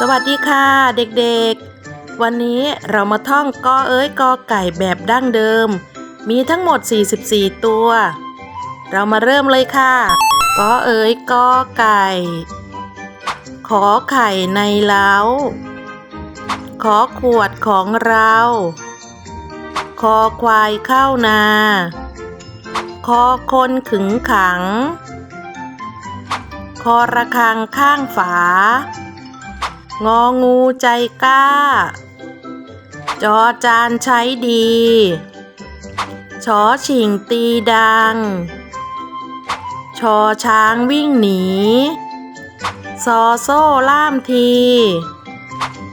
สวัสดีค่ะเด็กๆ วันนี้เรามาท่องกอเอ้ยกอไก่แบบดั้งเดิม มีทั้งหมด 44 ตัว เรามาเริ่มเลยค่ะกอเอ้ยกอไก่ ขอไข่ในเล้า ขอขวดของเรา คอควายเข้านา คอคนขึงขัง คอระฆังข้างฝา งองูใจกล้า จอจานใช้ดี ชอฉิงตีดัง ชอช้างวิ่งหนี ซอโซ่ล่ามที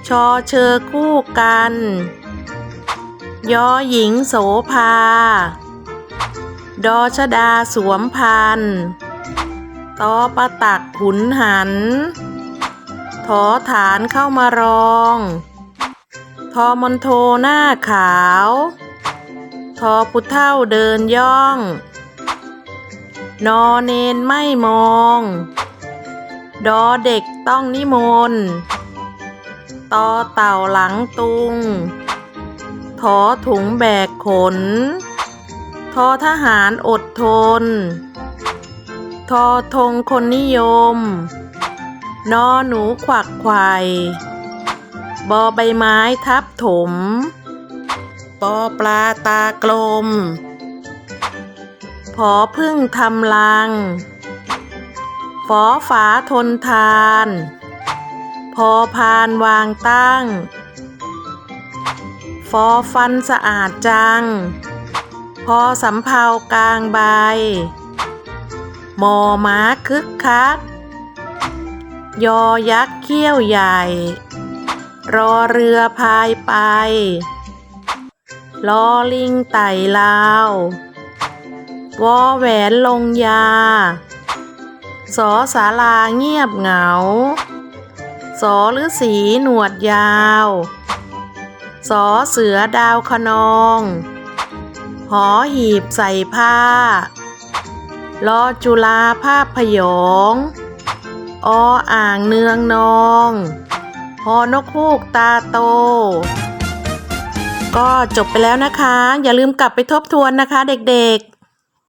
ชอเชอคู่กัน ยอหญิงโสภา ดอชดาสวมพันตอประตักขุนหัน ทอฐานเข้ามารอง ทอมนโทหน้าขาว ทอพุเท่าเดินย่อง นอเนนไม่มอง ดอเด็กต้องนิมนต์ตอเต่าหลังตุงทอถุงแบกขน ทอทหารอดทน ทอธงคนนิยม นอหนูขวักไขว่บอใบไม้ทับถม ปอปลาตากลม พอพึ่งทำลัง ฝอฝาทนทาน พอพานวางตั้ง ฟอฟันสะอาดจัง พอสำเภากลางใบ มอม้าคึกคัก ยอยักษ์เขี้ยวใหญ่ รอเรือพายไป ลอลิงไต่ลาววอแหวนลงยา สอสาลาเงียบเหงา สอฤาษีหนวดยาว สอเสือดาวคะนอง หอหีบใส่ผ้า ลอจุลาภาพพยอง ออ่างเนืองนองหอนกฮูกตาโต ก็จบไปแล้วนะคะ อย่าลืมกลับไปทบทวนนะคะเด็กๆ